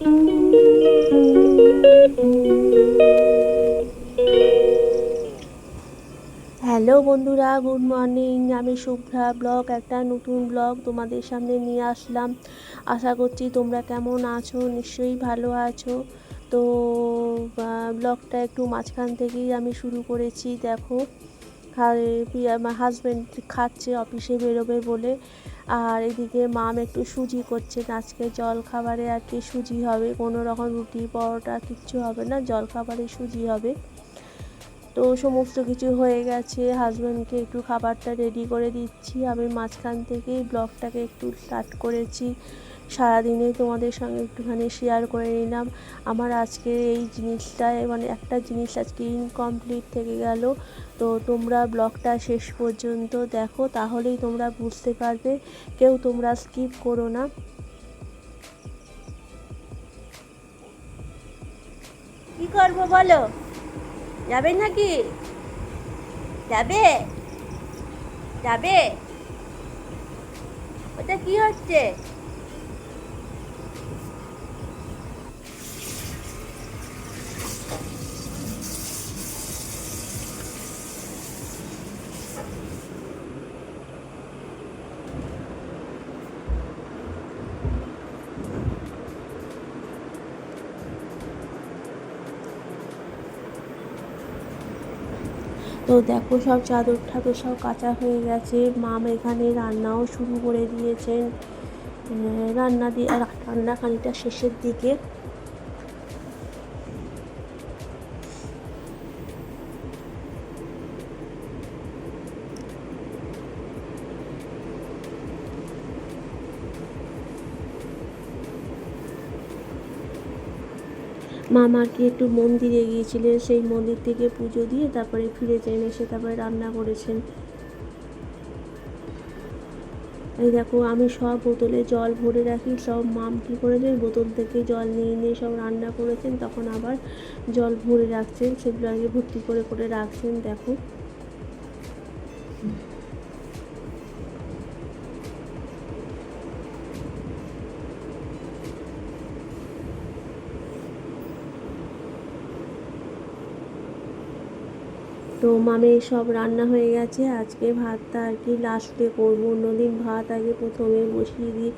Hello বন্ধুরা, good morning. আমি Shubhra blog, একটা নতুন ব্লগ তোমাদের সামনে নিয়ে আসলাম। আশা করছি তোমরা কেমন আছো? নিশ্চয়ই ভালো আছো। তো ব্লগটা একটু মাঝখান থেকেই আমি শুরু করেছি। দেখো হাজব্যান্ড খাচ্ছে অফিসে বেরোবে বলে। আর এদিকে মাম একটু সুজি করছে। আজকে জল খাবারে আর কি সুজি হবে। কোনো রকম রুটি, পরোটা কিচ্ছু হবে না। জল খাবারে সুজি হবে। তো সমস্ত কিছু হয়ে গেছে। হাজব্যান্ডকে একটু খাবারটা রেডি করে দিচ্ছি। আমি মাঝখান থেকেই ব্লগটাকে একটু স্টার্ট করেছি। সারাদিনে তোমাদের সঙ্গে একটুখানি শেয়ার করে নিলাম। আমার আজকে এই জিনিসটা মানে একটা জিনিস আজকে ইনকমপ্লিট থেকে গেল। তো তোমরা ব্লগটা শেষ পর্যন্ত দেখো, তাহলেই তোমরা বুঝতে পারবে। কেউ তোমরা স্কিপ করো না। কি করব বলো? যাবে নাকি? যাবে? যাবে? ওটা কি হচ্ছে? তো দেখো সব চাদর ঠাদর সব কাঁচা হয়ে গেছে। মাম এখানে রান্নাও শুরু করে দিয়েছেন। রান্না দিয়ে রান্না খানিকটা শেষের দিকে মামাকে একটু মন্দিরে গিয়েছিলেন, সেই মন্দির থেকে পুজো দিয়ে তারপরে ফিরে ফিরেছেন এসে তারপরে রান্না করেছেন। এই দেখো, আমি সব বোতলে জল ভরে রাখি, সব মাম কী করেছেন বোতল থেকে জল নিয়ে নিয়ে সব রান্না করেছেন, তখন আবার জল ভরে রাখছেন, সেগুলো আগে ভর্তি করে করে রাখছেন, দেখো। তো মামের সব রান্না হয়ে গেছে। আজকে ভাতটা আর কি লাস্টে করব। অন্যদিন ভাত আগে প্রথমে বসিয়ে দিই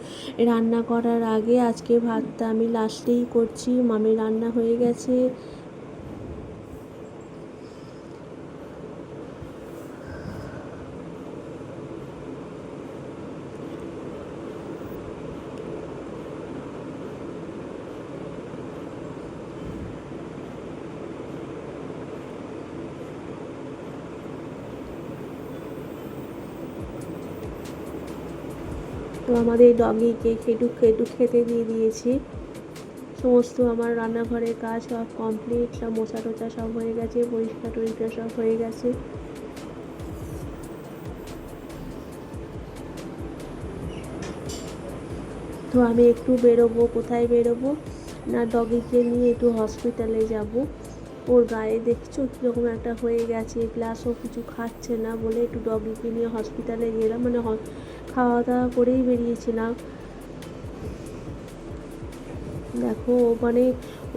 রান্না করার আগে। আজকে ভাতটা আমি লাস্টেই করছি। মামের রান্না হয়ে গেছে। তো আমাদের ডগিকে খেটু খেটু খেতে দিয়ে দিয়েছি। সমস্ত আমার রান্নাঘরের কাজ সব কমপ্লিট সব মোছা টোচা সব হয়ে গেছে পরিষ্কার টরিষ্কার সব হয়ে গেছে। তো আমি একটু বেরোবো, কোথায় বেরোবো? না ডগিকে নিয়ে একটু হসপিটালে যাব। ওর গায়ে দেখছ কীরকম একটা হয়ে গেছে প্লাস ও কিছু খাচ্ছে না বলে একটু ডগিকে নিয়ে হসপিটালে গেলাম। মানে খাওয়া দাওয়া করেই বেরিয়েছিলাম। দেখো ও মানে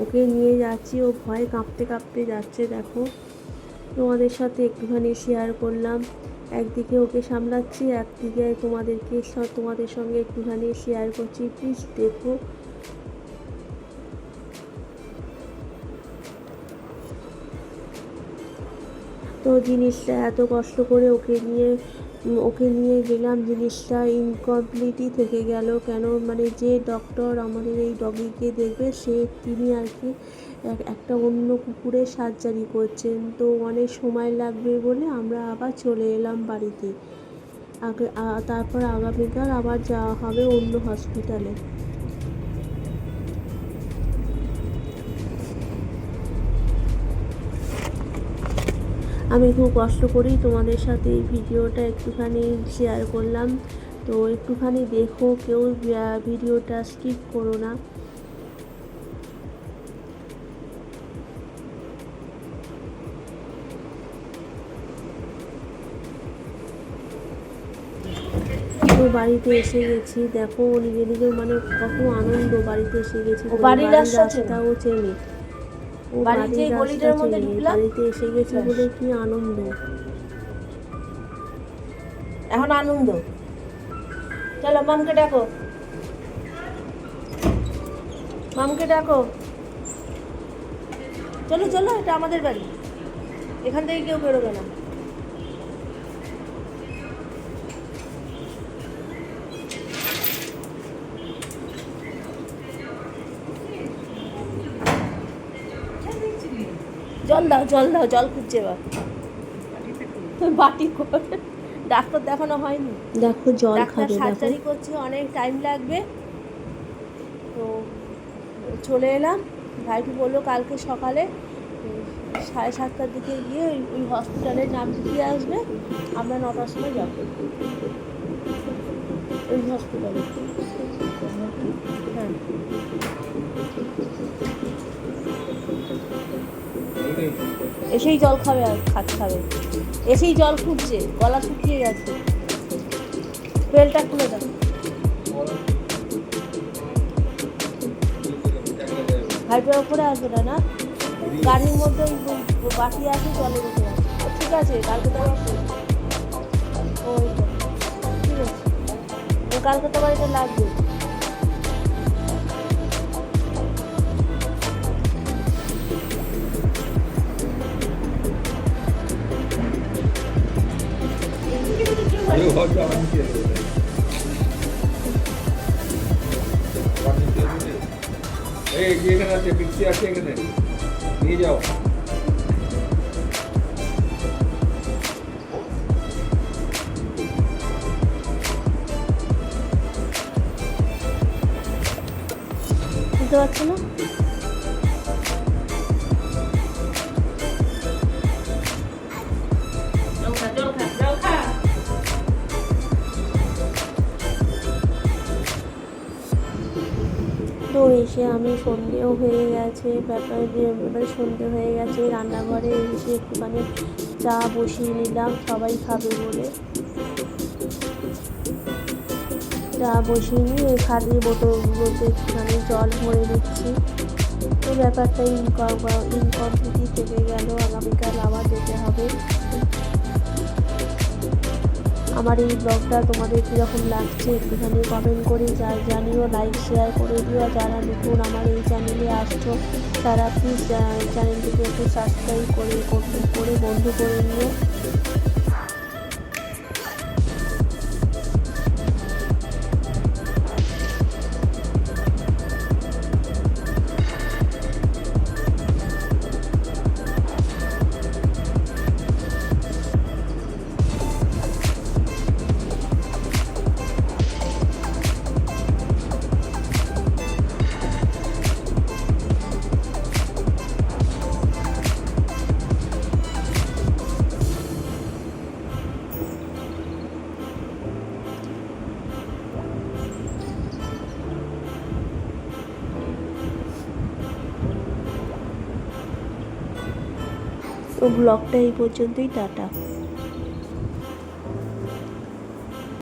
ওকে নিয়ে যাচ্ছি, ও ভয়ে কাঁপতে কাঁপতে যাচ্ছে, দেখো। তোমাদের সাথে একটুখানি শেয়ার করলাম। একদিকে ওকে সামলাচ্ছি, একদিকে তোমাদেরকে তোমাদের সঙ্গে একটুখানি শেয়ার করছি। প্লিজ দেখো। তো জিনিসটা এত কষ্ট করে ওকে নিয়ে ওকে নিয়ে গেলাম, জিনিসটা ইনকমপ্লিটই থেকে গেল। কেন? মানে যে ডক্টর আমাদের এই ডগিকে দেখবে, সে তিনি আর কি একটা অন্য কুকুরে সার্জারি করছেন। তো অনেক সময় লাগবে বলে আমরা আবার চলে এলাম বাড়িতে। আগে তারপর আগামীকাল আবার যাওয়া হবে অন্য হসপিটালে আমি খুব কষ্ট করেই তোমাদের সাথে এই ভিডিওটা একটুখানি শেয়ার করলাম। তো একটুখানি দেখো কেউ ভিডিওটা স্কিপ করো না। বাড়িতে এসে গেছি। দেখো নিজে নিজে মানে কত আনন্দ বাড়িতে এসে গেছি। বাড়ির রাস্তা চেনে? রাস্তা গলিটার মধ্যে ঢুকলাম? বাড়িতে এসে গেছি বলে কি আনন্দ? এখন আনন্দ। চলো মামকে ডাকো। মামকে ডাকো। চলো চলো এটা আমাদের বাড়ি। এখান থেকে কেউ বেরোবে না। জল দাও জল দাও জল খুঁজছে এবার বাটি করে ডাক্তার দেখানো হয়নি। দেখো জল ডাক্তার সার্জারি করছে অনেক টাইম লাগবে। তো চলে এলাম। ভাইটি বলল কালকে সকালে সাড়ে সাতটার দিকে গিয়ে ওই ওই হসপিটালের নাম দিয়ে আসবে। আমরা নটার সময় যাব। ওই হসপিটালে এসেই জল খাবে আর খাট খাবে। এসেই জল খুঁজছে গলা শুকিয়ে গেছে। বেলটা খুলে দাও। ভাইটার উপরে আসবে না না? গাড়ির মধ্যে বাটি আছে, জলের উপরে আছে ঠিক আছে, কালকে তো ওই ঠিক আছে। কালকে তোমার এটা লাগবে। এখানে আছে মিক্সি আছে এখানে নিয়ে যাও বুঝতে পারছ না? এসে আমি সন্ধেও হয়ে গেছে, ব্যাপারে এবারে সন্ধে হয়ে গেছে, রান্নাঘরে এসে একটুখানি চা বসিয়ে নিলাম, সবাই খাবে বলে। চা বসিয়ে নিয়ে খালি বোতলগুলোতে একটুখানি জল ভরে দিচ্ছি তো ব্যাপারটা ইনকম ইনকমপ্লিটই থেকে গেল, আগামীকাল আবার যেতে হবে। আমার এই ব্লগটা তোমাদের কীরকম লাগছে একটুখানি কমেন্ট করে যা জানিও লাইক শেয়ার করে দিও। যারা নতুন আমার এই চ্যানেলে আসছো, তারা প্লিজ চ্যানেলটিকে একটু সাবস্ক্রাইব করে করে- করে বন্ধু করে নিও। ব্লগটা এই পর্যন্তই টাটা।